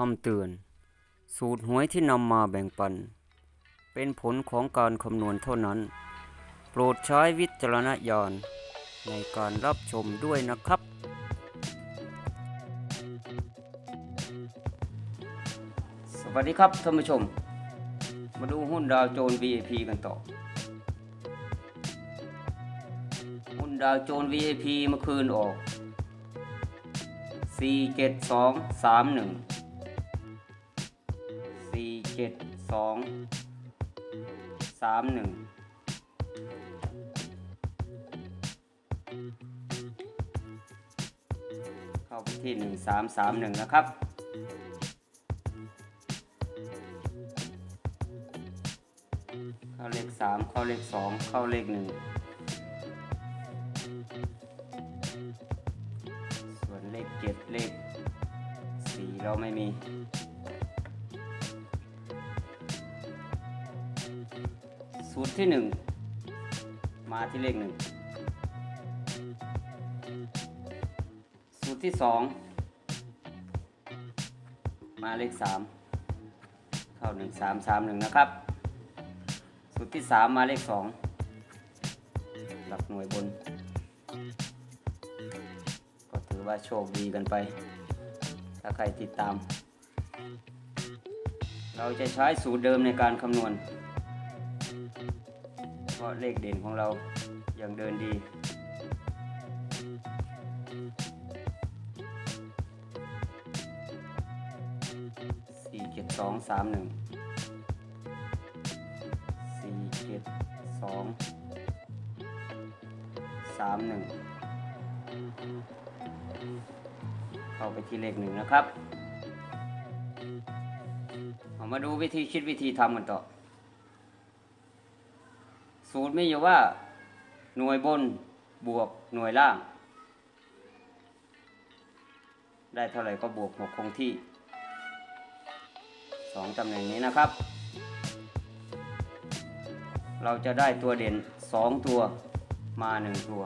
คำเตือน สูตรหวยที่นำมาแบ่งปัน เป็นผลของการคำนวณเท่านั้น โปรดใช้วิจารณญาณในการรับชมด้วยนะครับ สวัสดีครับท่านผู้ชม มาดูหุ้นดาวโจนส์ VIP กันต่อ หุ้นดาวโจนส์ VIP เมื่อคืนออกสี่ เจ็ดสองสามหนึ่งเข้าไปที่หนึ่งสามสามหนึ่งนะครับเข้าเลขสามเข้าเลขสองเข้าเลขหนึ่งส่วนเลขเจ็ดเลขสี่เราไม่มี สูตรที่หนึ่งมาที่เลขหนึ่งสูตรที่สองมาเลขสามเข้าหนึ่งสามสามหนึ่งนะครับ สูตรที่สามมาเลขสองหลักหน่วยบน ก็ถือว่าโชคดีกันไป ถ้าใครติดตาม เราจะใช้สูตรเดิมในการคำนวณ ราะเลขเด่นของเรายังเดินดี สี่เจ็ดสองสามหนึ่ง สี่เจ็ดสอง สามหนึ่ง เข้าไปที่เลขหนึ่งนะครับเอามาดูวิธีคิดวิธีทำกันต่อ สูตรมีอยู่ว่า หน่วยบนบวกหน่วยล่าง ได้เท่าไหร่ก็บวกหกคงที่สองตำแหน่งนี้นะครับ เราจะได้ตัวเด่นสองตัวมาหนึ่งตัว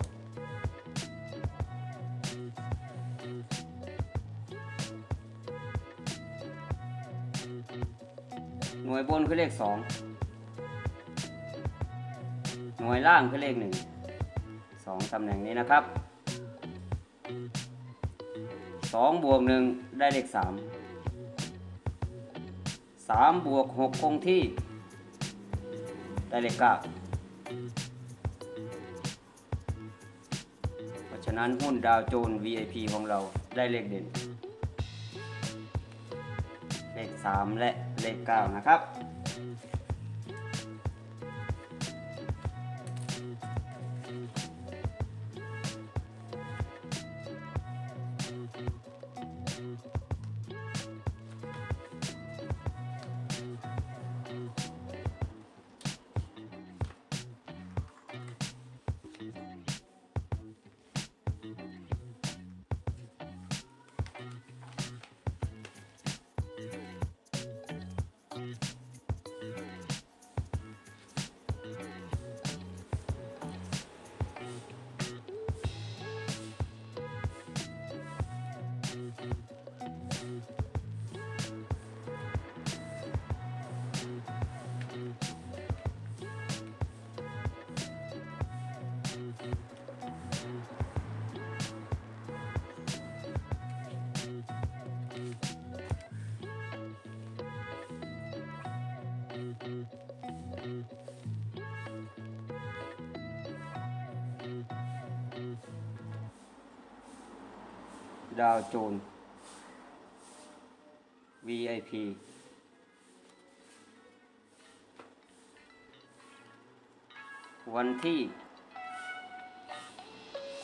หน่วยบนคือเลขสอง หน่วยล่างคือเลขหนึ่งสองตำแหน่งนี้นะครับสองบวกหนึ่งได้เลขสามสามบวกหกคงที่ ได้เลขเก้าเพราะฉะนั้นหุ้นดาวโจนส์ VIP ของเราได้เลขเด่น เลข 3 และเลข 9 นะครับ ดาวโจน VIP วันที่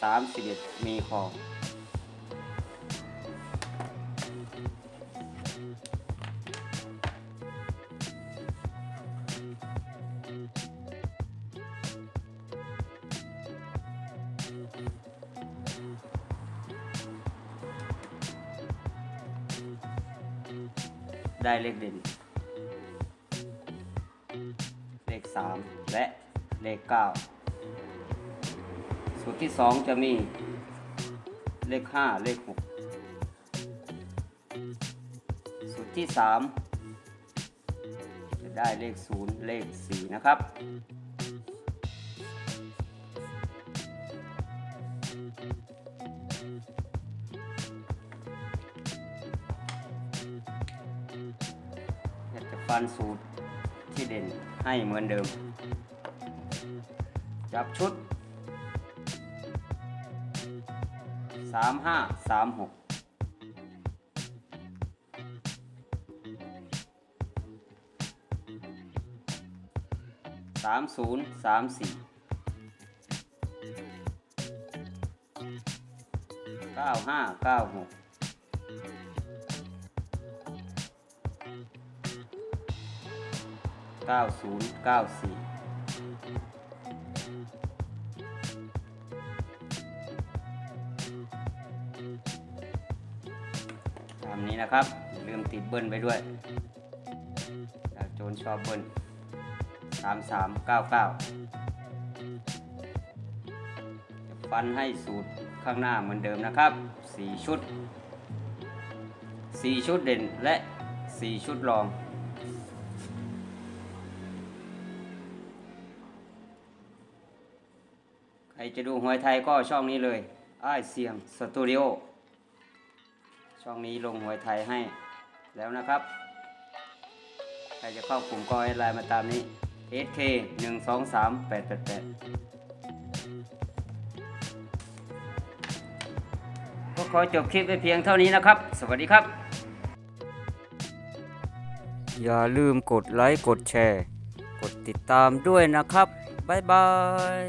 31 มีคอ ได้เลขเด่น เลข 3 และเลข 9 สูตรที่ 2 จะมีเลข 5 เลข 6 สูตรที่ 3 จะได้เลข 0 เลข 4 นะครับ ฟันสูตรที่เด่นให้เหมือนเดิม จับชุดสามห้าสามหกสามศูนย์สามสี่เก้าห้าเก้าหก เก้าศูนย์เก้าสี่ตามนี้นะครับอย่าลืมติดเบิ้ลไปด้วยดาวโจนชอบเบิ้ลสามสามเก้าเก้าจะฟันให้สูตรข้างหน้าเหมือนเดิมนะครับสี่ชุดสี่ชุดเด่นและสี่ชุดรอง จะดูหวยไทยก็ช่องนี้เลยไอ้เสียงสตูดิโอช่องนี้ลงหวยไทยให้แล้วนะครับ ใครจะเข้ากลุ่มก็ให้ไลน์มาตามนี้ SK 1 2 3 8 8 8 ก็ขอจบคลิปไปเพียงเท่านี้นะครับ สวัสดีครับ อย่าลืมกดไลค์ กดแชร์ กดติดตามด้วยนะครับ บ๊ายบาย